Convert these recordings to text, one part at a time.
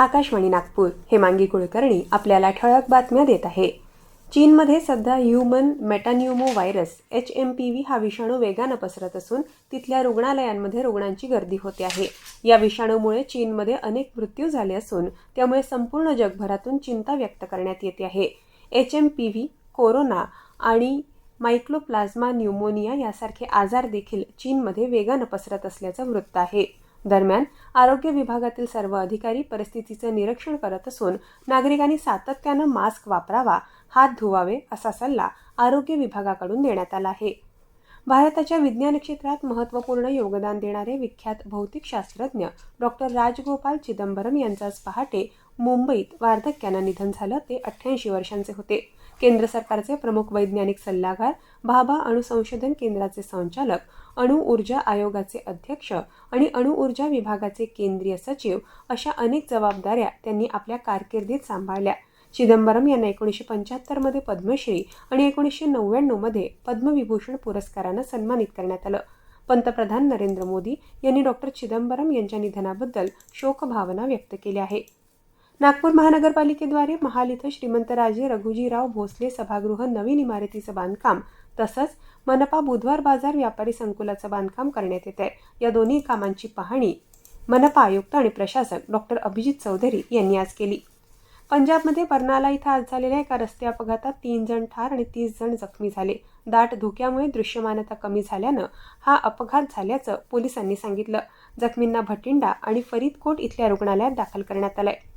आकाशवाणी नागपूर हेमांगी कुलकर्णी आपल्याला ठळक बातम्या देत आहे. चीनमध्ये सध्या human metapneumovirus H M P V हा विषाणू वेगानं पसरत असून तिथल्या रुग्णालयांमध्ये रुग्णांची गर्दी होते आहे. या विषाणूमुळे चीनमध्ये अनेक मृत्यू झाले असून त्यामुळे संपूर्ण जगभरातून चिंता व्यक्त करण्यात येते आहे. H M P V corona आणि मायक्लोप्लाझ्मा न्यूमोनिया यासारखे आजार देखील चीनमध्ये वेगानं पसरत असल्याचं वृत्त आहे. दरम्यान आरोग्य विभागातील सर्व अधिकारी परिस्थितीचं निरीक्षण करत असून नागरिकांनी सातत्यानं मास्क वापरावा हात धुवावे असा सल्ला आरोग्य विभागाकडून देण्यात आला आहे. भारताच्या विज्ञान क्षेत्रात महत्त्वपूर्ण योगदान देणारे विख्यात भौतिकशास्त्रज्ञ डॉक्टर राजगोपाल चिदंबरम यांचं आज पहाटे मुंबईत वार्धक्यानं निधन झालं ते अठ्ठ्याऐंशी वर्षांचे होते. केंद्र सरकारचे प्रमुख वैज्ञानिक सल्लागार भाभा अणुसंशोधन केंद्राचे संचालक अणु ऊर्जा आयोगाचे अध्यक्ष आणि अणुऊर्जा विभागाचे केंद्रीय सचिव अशा अनेक जबाबदाऱ्या त्यांनी आपल्या कारकिर्दीत सांभाळल्या. चिदंबरम यांना एकोणीसशे पंच्याहत्तरमध्ये पद्मश्री आणि एकोणीसशे नव्याण्णवमध्ये पद्मविभूषण पुरस्कारानं सन्मानित करण्यात आलं. पंतप्रधान नरेंद्र मोदी यांनी डॉक्टर चिदंबरम यांच्या निधनाबद्दल शोकभावना व्यक्त केल्या आहे नागपूर महानगरपालिकेद्वारे महाल इथं श्रीमंतराजे रघुजीराव भोसले सभागृह नवीन इमारतीचं बांधकाम तसंच मनपा बुधवार बाजार व्यापारी संकुलाचं बांधकाम करण्यात येत आहे या दोन्ही कामांची पाहणी मनपा आयुक्त आणि प्रशासक डॉक्टर अभिजित चौधरी यांनी आज केली. पंजाबमध्ये बर्नाला इथं आज झालेल्या एका रस्ते अपघातात तीन जण ठार आणि तीस जण जखमी झाले. दाट धुक्यामुळे दृश्यमानता कमी झाल्यानं हा अपघात झाल्याचं पोलिसांनी सांगितलं. जखमींना भटिंडा आणि फरीदकोट इथल्या रुग्णालयात दाखल करण्यात आलं आहे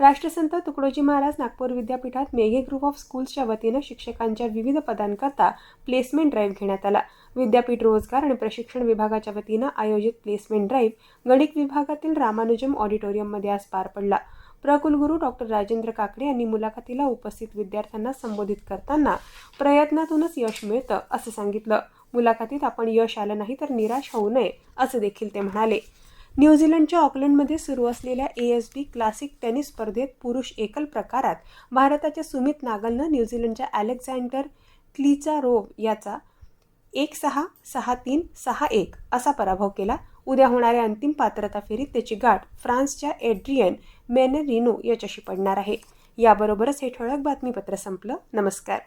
राष्ट्रसंत तुकडोजी महाराज नागपूर विद्यापीठात मेघे ग्रुप ऑफ स्कूल्सच्या वतीनं शिक्षकांच्या विविध पदांकरता प्लेसमेंट ड्राईव्ह घेण्यात आला. विद्यापीठ रोजगार आणि प्रशिक्षण विभागाच्या वतीनं आयोजित प्लेसमेंट ड्राईव्ह गणित विभागातील रामानुजम ऑडिटोरियममध्ये आज पार पडला. प्रकुलगुरू डॉक्टर राजेंद्र काकडे यांनी मुलाखतीला उपस्थित विद्यार्थ्यांना संबोधित करताना प्रयत्नातूनच यश मिळतं असं सांगितलं. मुलाखतीत आपण यश आलं नाही तर निराश होऊ नये असं देखील ते म्हणाले. न्यूझीलंडच्या ऑकलंडमध्ये सुरू असलेल्या A S B classic tennis स्पर्धेत पुरुष एकल प्रकारात भारताच्या सुमित नागलनं न्यूझीलंडच्या अलेक्झांडर क्लिचारोव याचा एक सहा सहा तीन सहा एक असा पराभव केला. उद्या होणाऱ्या अंतिम पात्रता फेरीत त्याची गाठ फ्रान्सच्या एड्रियन मेनेरिनो याच्याशी पडणार आहे. याबरोबरच हे ठळक बातमीपत्र संपलं. नमस्कार.